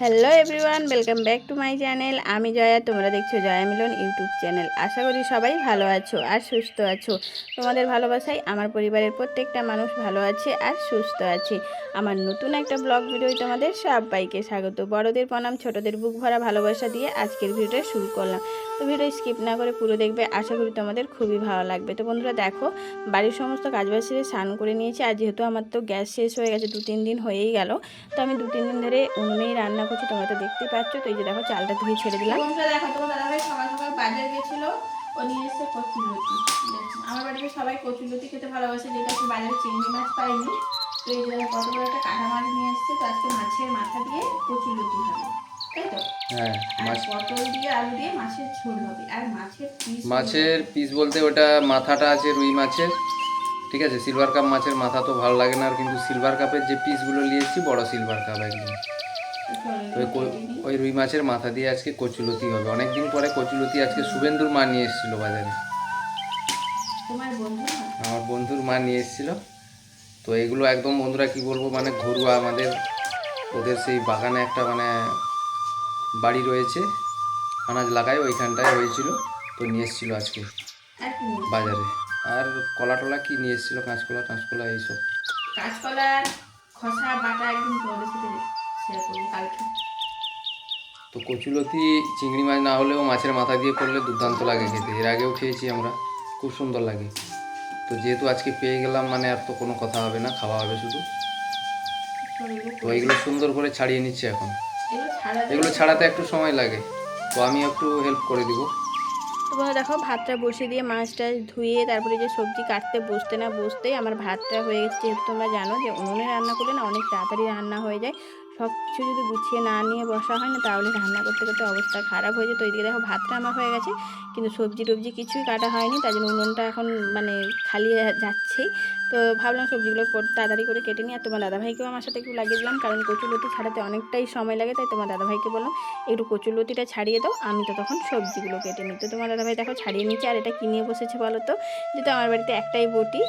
Hello everyone welcome back to my channel আমি জয়া, তোমরা দেখছ জয়া মিলন ইউটিউব চ্যানেল আশা করি সবাই ভালো আছো আর সুস্থ আছো। তোমাদের ভালোবাসাই আমার পরিবারের প্রত্যেকটা মানুষ ভালো আছে আর সুস্থ আছে। আমার নতুন একটা ব্লগ ভিডিও তোমাদের সবাইকে স্বাগত। বড়দের প্রণাম, ছোটদের বুক ভরা ভালোবাসা দিয়ে আজকের ভিডিওটা শুরু করলাম। তো ভিডিও স্কিপ না করে পুরো দেখবে, আশা করি তোমাদের খুবই ভালো লাগবে। তো বন্ধুরা দেখো, বাড়ির সমস্ত কাজবাজ সেরে স্নান করে নিয়েছি, আর যেহেতু আমার তো গ্যাস শেষ হয়ে গেছে দু তিন দিন হয়েই গেল, তো আমি দু তিন দিন ধরে উনুনেই রান্না করছি, তোমরা তো দেখতেই পাচ্ছ। তো এই যে দেখো, চালটা ধুয়ে ছেড়ে দিলাম। দেখো, তোমার দাদাভাই সকাল সকাল বাজার গেছিল, ও নিয়ে এসছে কচুরলতি আমার বাড়িতে সবাই কচুরলতি খেতে ভালোবাসে যেটা বাজারে চিংড়ি মাছ পাইনি। তো এই কত বড় একটা কাঁটা মাছ নিয়ে এসছে, তো আজকে মাছের মাথা দিয়ে কচুরলতি হবে। তাই তো? হ্যাঁ মাছ পটল দিয়ে আলু দিয়ে মাছের ঝোল হবে। আর মাছের পিস মাছের পিস বলতে ওটা মাথাটা আছে রুই মাছের। ঠিক আছে সিলভার কাপ মাছের মাথা তো ভালো লাগে না আর কিন্তু সিলভার কাপের যে পিসগুলো নিয়েছি বড় সিলভার কাপ একদম। তো ওই ওই রুই মাছের মাথা দিয়ে আজকে কচুলতি হবে। অনেকদিন পরে কচুলতি আজকে শুভেন্দুর মা নিয়ে এসেছিল বাজারে? আমার বন্ধুর মা নিয়ে এসেছিল। তো এগুলো একদম বন্ধুরা কি বলব মানে ঘরোয়া আমাদের ওদের সেই বাগানে একটা মানে বাড়ি রয়েছে আনাজ লাগায় ওইখানটায় হয়েছিল তো নিয়ে এসেছিল আজকে? বাজারে। আর কলা টলা কি নিয়ে এসেছিল কাঁচকলা টাঁচকলা এইসব? খসা বাটা একদম কালকে। তো কচুলতি চিংড়ি মাছ না হলেও মাছের মাথা দিয়ে করলে দুর্দান্ত লাগে খেতে। এর আগেও খেয়েছি আমরা খুব সুন্দর লাগে। তো যেহেতু আজকে পেয়ে গেলাম মানে আর তো কোনো কথা হবে না খাওয়া হবে শুধু। তো এইগুলো সুন্দর করে ছাড়িয়ে নিচ্ছে এখন। এগুলো ছাড়াতে একটু সময় লাগে। তো আমি একটু হেল্প করে দিব। তোমরা দেখো ভাতটা বসিয়ে দিয়ে মাছটা ধুয়ে তারপরে যে সবজি কাটতে বসতে না বসতেই আমার ভাতটা হয়ে গেছে। যেহেতু তোমরা জানো যে উনুনে রান্না করলে না অনেক তাড়াতাড়ি রান্না হয়ে যায়। সব কিছু যদি গুছিয়ে না নিয়ে বসা হয় না, তাহলে রান্না করতে করতে অবস্থা খারাপ হয়ে যায়। তো এইদিকে দেখো, ভাতটা আমার হয়ে গেছে, কিন্তু সবজি টবজি কিছুই কাটা হয়নি তাই জন্য উনুনটা এখন মানে খালি যাচ্ছেই। তো ভাবলাম সবজিগুলো তাড়াতাড়ি করে কেটে নিই। আর তোমার দাদাভাইকেও আমার সাথে একটু লাগিয়ে দিলাম, কারণ কচুলতি ছাড়াতে অনেকটাই সময় লাগে, তাই তোমার দাদাভাইকে বললাম, একটু কচুলতিটা ছাড়িয়ে দাও, আমি তো তখন সবজিগুলো কেটে নিই। তো তোমার দাদাভাই দেখো ছাড়িয়ে নিচ্ছে আর এটা কিনে বসেছে বলো তো? যেহেতু আমার বাড়িতে একটাই বটি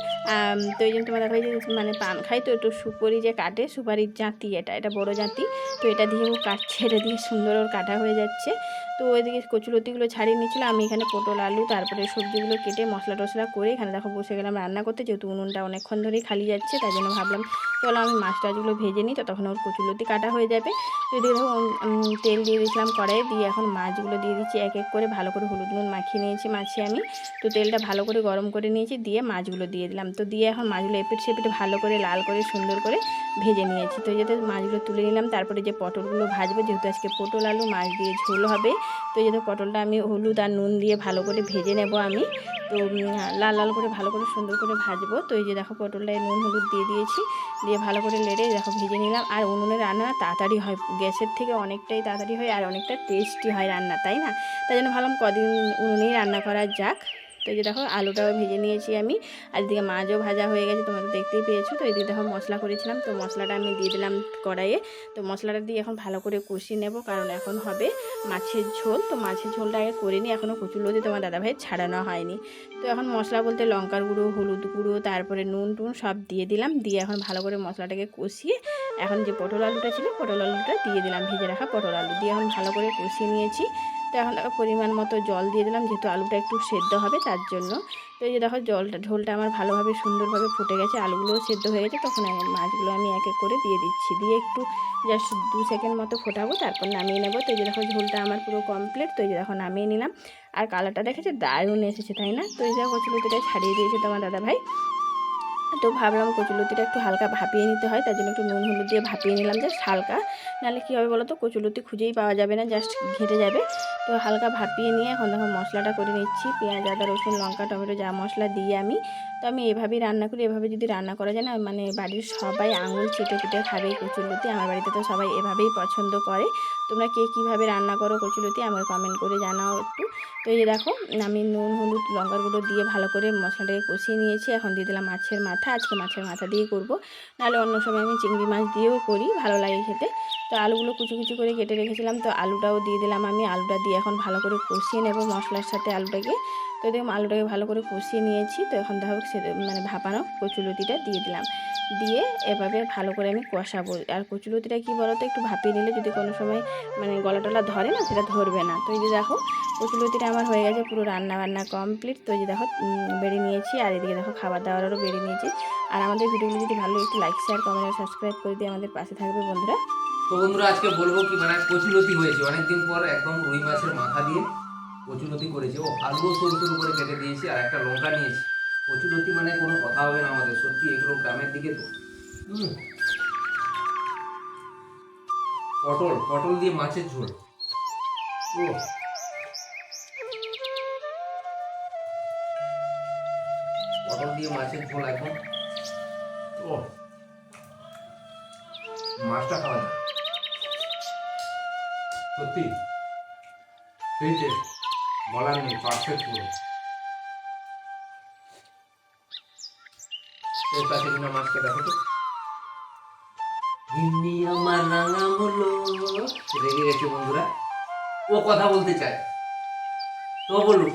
তো এই জন্য তোমার দাদাভাই মানে পান খাই তো একটু সুপারি যে কাটে, সুপারির জাঁতি এটা এটা বড় জাঁতি তো এটা দিয়ে ও কাটছে এটা দিয়ে সুন্দর ওর কাটা হয়ে যাচ্ছে। তো ওইদিকে কচুলতিগুলো ছাড়িয়ে নিয়েছিলাম। আমি এখানে পটল, আলু, তারপরে সবজিগুলো কেটে মশলা টশলা করে এখানে দেখো বসে গেলাম রান্না করতে। যেহেতু উনুনটা অনেকক্ষণ ধরেই খালি যাচ্ছে, তাই জন্য ভাবলাম চলো আমি মাছ টাছগুলো ভেজে নিই তো তখন ওর কচুলতি কাটা হয়ে যাবে। তো এদিকে দেখো তেল দিয়ে দিয়েছিলাম কড়াইয়ে, দিয়ে এখন মাছগুলো দিয়ে দিচ্ছি এক এক করে। ভালো করে হলুদ নুন মাখিয়ে নিয়েছি মাছে আমি। তো তেলটা ভালো করে গরম করে নিয়েছি, দিয়ে মাছগুলো দিয়ে দিলাম। তো দিয়ে এখন মাছগুলো এপিট সেপিট ভালো করে, লাল করে, সুন্দর করে ভেজে নিয়েছি। তো যেহেতু মাছগুলো তুলে নিলাম, তারপরে যে পটলগুলো ভাজবো, যেহেতু আজকে পটল, আলু, মাছ দিয়ে ঝোল হবে তো এই যেহেতু পটলটা আমি হলুদ আর নুন দিয়ে ভালো করে ভেজে নেব আমি। তো লাল লাল করে, ভালো করে, সুন্দর করে ভাজবো। তো এই যে দেখো পটলটায় নুন, হলুদ দিয়ে দিয়েছি। দিয়ে ভালো করে লেড়ে দেখো ভেজে নিলাম। আর উনুনে রান্না তাড়াতাড়ি হয়, গ্যাসের থেকে অনেকটাই তাড়াতাড়ি হয় আর অনেকটা টেস্টি হয় রান্না, তাই না? তাই জন্য ভাবলাম কদিন উনুনেই রান্না করা যাক। তো এই যে দেখো, আলুটাও ভেজে নিয়েছি আমি। আর এদিকে মাছও ভাজা হয়ে গেছে, তোমরা দেখতেই পেয়েছ। তো এদিকে দেখো মশলা করেছিলাম, তো মশলাটা আমি দিয়ে দিলাম কড়াইয়ে। তো মশলাটা দিয়ে এখন ভালো করে কষিয়ে নেব, কারণ এখন হবে মাছের ঝোল। তো মাছের ঝোলটা আগে করে নিই এখনও দিয়ে তোমার দাদাভাই ছাড়ানো হয়নি। তো এখন মশলা বলতে লঙ্কার গুঁড়ো, হলুদ গুঁড়ো, তারপরে নুন টুন সব দিয়ে দিলাম। দিয়ে এখন ভালো করে মশলাটাকে কষিয়ে এখন যে পটল আলুটা ছিল, পটল আলুটা দিয়ে দিলাম, ভেজে রাখা পটল আলু। দিয়ে এখন ভালো করে কষিয়ে নিয়েছি। তো এখন দেখো পরিমাণ মতো জল দিয়ে দিলাম, যেহেতু আলুটা একটু সেদ্ধ হবে তার জন্য। তো এই যে দেখো জলটা ঝোলটা আমার ভালোভাবে সুন্দরভাবে ফুটে গেছে, আলুগুলোও সেদ্ধ হয়ে গেছে, তখন মাছগুলো আমি এক এক করে দিয়ে দিচ্ছি। দিয়ে একটু জাস্ট দু সেকেন্ড মতো ফোটাবো, তারপর নামিয়ে নেব। তো এই যে দেখো ঝোলটা আমার পুরো কমপ্লিট তো এই যে দেখো নামিয়ে নিলাম। আর কালারটা দেখেছে? দারুণ এসেছে, তাই না? তো এই যে কচুলতিটা ছাড়িয়ে দিয়েছে তোমার দাদা ভাই তো ভাবলাম কচুলতিটা একটু হালকা ভাপিয়ে নিতে হয়, তার জন্য একটু নুন হলুদ দিয়ে ভাপিয়ে নিলাম জাস্ট হালকা। নাহলে কী হবে বলো তো কচুলতি খুঁজেই পাওয়া যাবে না, জাস্ট ঘেটে যাবে। তো হালকা ভাপিয়ে নিয়ে এখন দেখো মশলাটা করে নিচ্ছি, পেঁয়াজ, আদা, রসুন, লঙ্কা, টমেটো যা মশলা দিয়ে আমি। তো আমি এভাবেই রান্না করি, এভাবে যদি রান্না করা যায় না মানে বাড়ির সবাই আঙুল চেটে কুটে খাবে কচুলতি, আমার বাড়িতে তো সবাই এভাবেই পছন্দ করে। তোমরা কে কীভাবে রান্না করো কচুলতি, আমাকে কমেন্ট করে জানাও একটু। তো এই দেখো, আমি নুন, হলুদ, লঙ্কার গুঁড়ো দিয়ে ভালো করে মশলাটাকে কষিয়ে নিয়েছি, এখন দিয়ে দিলাম মাছের মাথা। আজকে মাছের মাথা দিয়ে করব। নাহলে অন্য সময় আমি চিংড়ি মাছ দিয়েও করি, ভালো লাগে খেতে। তো আলুগুলো কুচু কুচু করে কেটে রেখেছিলাম, তো আলুটাও দিয়ে দিলাম আমি। আলুটা দিয়ে এখন ভালো করে কষিয়ে নেব মশলার সাথে আলুটাকে। তো দেখুন, আলুটাকে ভালো করে কষিয়ে নিয়েছি, তো এখন দেখো মানে ভাপানো কচুলতিটা দিয়ে দিলাম। দিয়ে এভাবে ভালো করে আমি কষাবো। আর কচুলতিটা কী বলো তো একটু ভাপিয়ে নিলে যদি কোনো সময় মানে গলা টলা ধরে না, সেটা ধরবে না। তো এই যে দেখো কচুলতিটা আমার হয়ে গেছে পুরো রান্না বান্না কমপ্লিট তো এই যে দেখো বেড়ে নিয়েছি। আর এদিকে দেখো খাবার দাবারেরও বেড়ে নিয়েছি। আর আমাদের ভিডিওগুলো যদি ভালো একটু লাইক শেয়ার কমেন্ট আর সাবস্ক্রাইব করে দিয়ে আমাদের পাশে থাকবে বন্ধুরা। তো বন্ধুরা, আজকে বলব কি মানে কচুলতি হয়েছে। অনেকদিন পর একদম রুই মাছের মাথা দিয়ে কচুলতি করেছে। ও আলুও সরু সরু করে কেটে দিয়েছি, আর একটা লঙ্কা নিয়েছি। কচুলতি মানে কোনো কথা হবে না আমাদের সত্যি এগুলো গ্রামের দিকে তো। পটল পটল দিয়ে মাছের ঝোল। ও। পটল দিয়ে মাছের ঝোল এখন। ও। মাছটা খাওয়া যায় সত্যি? সেই টেস্ট বলার নেই পারফেক্ট পুরো এর পাশে কিনা মাছটা দেখো তো। হিন্দি আমার রাঙা হলো রেগে গেছে বন্ধুরা। ও কথা বলতে চায়। তো বলুক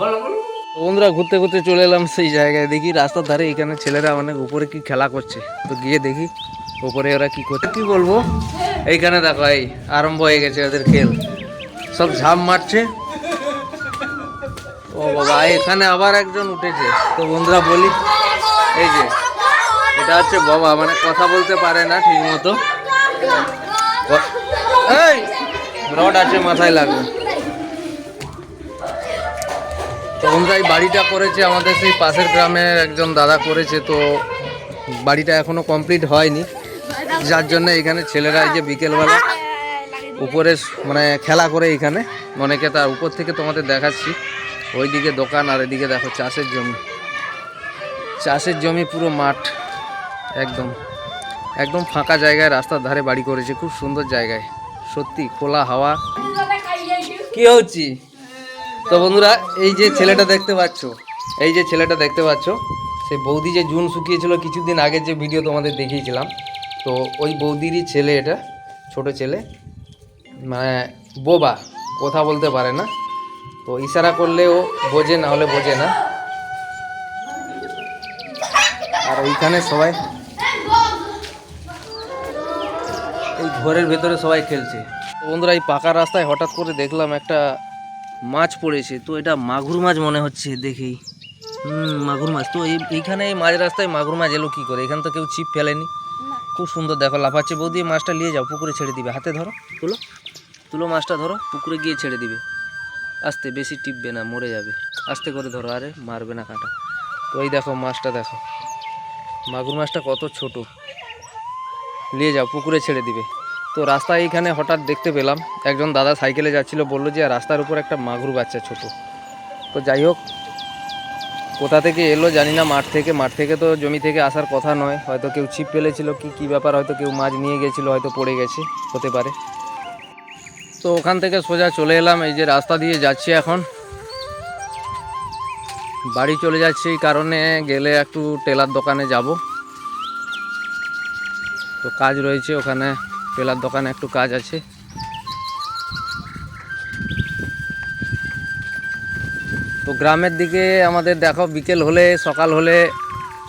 বলো বলো। বন্ধুরা ঘুরতে ঘুরতে চলে এলাম সেই জায়গায়। দেখি রাস্তার ধারে এখানে ছেলেরা অনেক উপরে কি খেলা করছে। তো গিয়ে দেখি উপরে ওরা কি করছে। কি বলব? এইখানে দেখো এই আরম্ভ হয়ে গেছে ওদের খেল। সব ঝাঁপ মারছে। বাবা, এখানে আবার একজন উঠেছে। তো বন্ধুরা, বলি, এই যে, এটা হচ্ছে বাবা মানে কথা বলতে পারে না ঠিক মতো রড আছে, মাথায় লাগবে। তো বন্ধুরা, এই বাড়িটা করেছে আমাদের সেই পাশের গ্রামের একজন দাদা করেছে, তো বাড়িটা এখনও কমপ্লিট হয়নি। যার জন্য এখানে ছেলেরা এই যে বিকেলবেলা উপরে মানে খেলা করে এখানে। অনেকে তার উপর থেকে তোমাদের দেখাচ্ছি। ওইদিকে দোকান আর এদিকে দেখো চাষের জমি। চাষের জমি পুরো মাঠ, একদম। একদম ফাঁকা জায়গায় রাস্তার ধারে বাড়ি করেছে, খুব সুন্দর জায়গায়। সত্যি, খোলা হাওয়া। কি হচ্ছে? তো বন্ধুরা, এই যে ছেলেটা দেখতে পাচ্ছ, এই যে ছেলেটা দেখতে পাচ্ছ সেই বৌদি যে জুন শুকিয়েছিল কিছুদিন আগে যে ভিডিও তোমাদের দেখিয়েছিলাম, তো ওই বৌদিরই ছেলে এটা, ছোট ছেলে মানে বোবা, কথা বলতে পারে না। তো ইশারা করলে ও বোঝে না হলে বোঝে না। আর ওইখানে সবাই এই ঘরের ভেতরে সবাই খেলছে। তো বন্ধুরা এই পাকা রাস্তায় হঠাৎ করে দেখলাম একটা মাছ পড়েছে। তো এটা মাগুর মাছ মনে হচ্ছে দেখেই হুম মাগুর মাছ। তো এই এইখানে এই মাঝ রাস্তায় মাগুর মাছ এলো কী করে? এখানে তো কেউ ছিপ ফেলেনি। খুব সুন্দর দেখো লাফাচ্ছে। বৌদি মাছটা নিয়ে যাও পুকুরে ছেড়ে দিবে। হাতে ধরো তুলো। তুলো মাছটা ধরো পুকুরে গিয়ে ছেড়ে দিবে। আস্তে বেশি টিপবে না, মরে যাবে। আস্তে করে ধরো, আরে মারবে না কাঁটা। তো এই দেখো মাছটা দেখো। মাগুর মাছটা কত ছোট। নিয়ে যাও, পুকুরে ছেড়ে দিবে। তো রাস্তায় এইখানে হঠাৎ দেখতে পেলাম, একজন দাদা সাইকেলে যাচ্ছিল, বলল যে রাস্তার উপর একটা মাগুর বাচ্চা ছোট। তো যাই হোক, কোথা থেকে এলো জানি না, মাঠ থেকে। মাঠ থেকে তো জমি থেকে আসার কথা নয়, হয়তো কেউ ছিপ ফেলেছিল কি কি ব্যাপার, হয়তো কেউ মাছ নিয়ে গেছিল, হয়তো পড়ে গেছে, হতে পারে। তো ওখান থেকে সোজা চলে এলাম, এই যে রাস্তা দিয়ে যাচ্ছি এখন। বাড়ি চলে যাচ্ছি, এই কারণে গেলে একটু টেলার দোকানে যাব। তো কাজ রয়েছে ওখানে, টেলার দোকানে একটু কাজ আছে। তো গ্রামের দিকে আমাদের দেখো, বিকেল হলে, সকাল হলে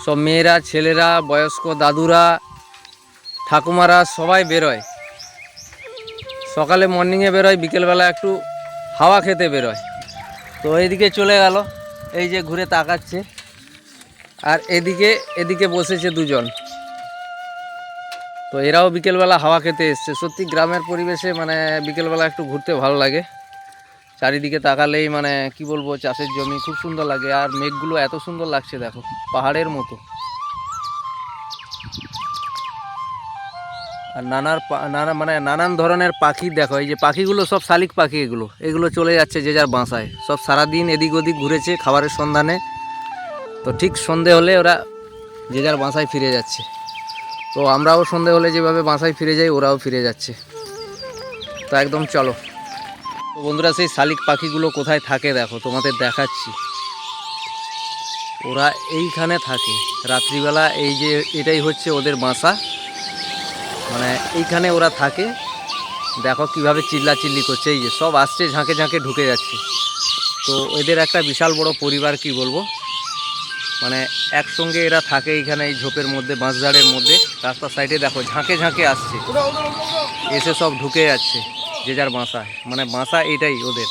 সব মেয়েরা, ছেলেরা, বয়স্ক দাদুরা, ঠাকুমারা সবাই বেরোয়। সকালে মর্নিংয়ে বেরোয়, বিকেলবেলা একটু হাওয়া খেতে বেরোয়। তো এইদিকে চলে গেল, এই যে ঘুরে তাকাচ্ছে। আর এদিকে এদিকে বসেছে দুজন। তো এরাও বিকেলবেলা হাওয়া খেতে এসছে। সত্যি গ্রামের পরিবেশে মানে বিকেলবেলা একটু ঘুরতে ভালো লাগে। চারিদিকে তাকালেই মানে কি বলব, চাষের জমি খুব সুন্দর লাগে। আর মেঘগুলো এত সুন্দর লাগছে, দেখো, পাহাড়ের মতো। আর নানার নানা মানে নানান ধরনের পাখি দেখো, এই যে পাখিগুলো সব শালিক পাখি এগুলো। এগুলো চলে যাচ্ছে যে যার বাসায়। সব সারাদিন এদিক ওদিক ঘুরেছে খাবারের সন্ধানে। তো ঠিক সন্ধে হলে ওরা যে যার বাসায় ফিরে যাচ্ছে। তো আমরাও সন্ধে হলে যেভাবে বাসায় ফিরে যাই, ওরাও ফিরে যাচ্ছে। তো একদম চলো। তো বন্ধুরা, সেই শালিক পাখিগুলো কোথায় থাকে দেখো, তোমাদের দেখাচ্ছি। ওরা এইখানে থাকে। রাত্রিবেলা এই যে এটাই হচ্ছে ওদের বাসা। মানে এইখানে ওরা থাকে। দেখো কীভাবে চিল্লা চিল্লি করছে, এই যে সব আসছে, ঝাঁকে ঝাঁকে ঢুকে যাচ্ছে। তো এদের একটা বিশাল বড় পরিবার, কি বলব? মানে একসঙ্গে এরা থাকে এইখানে এই ঝোপের মধ্যে, বাঁশঝাড়ের মধ্যে। রাস্তার সাইডে দেখো ঝাঁকে ঝাঁকে আসছে। এসে সব ঢুকে যাচ্ছে, যে যার বাসায় মানে বাসা এটাই ওদের।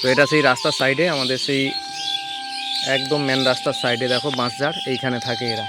তো এটা সেই রাস্তার সাইডে আমাদের সেই একদম মেন রাস্তার সাইডে দেখো বাঁশঝাড়, এইখানে থাকে এরা।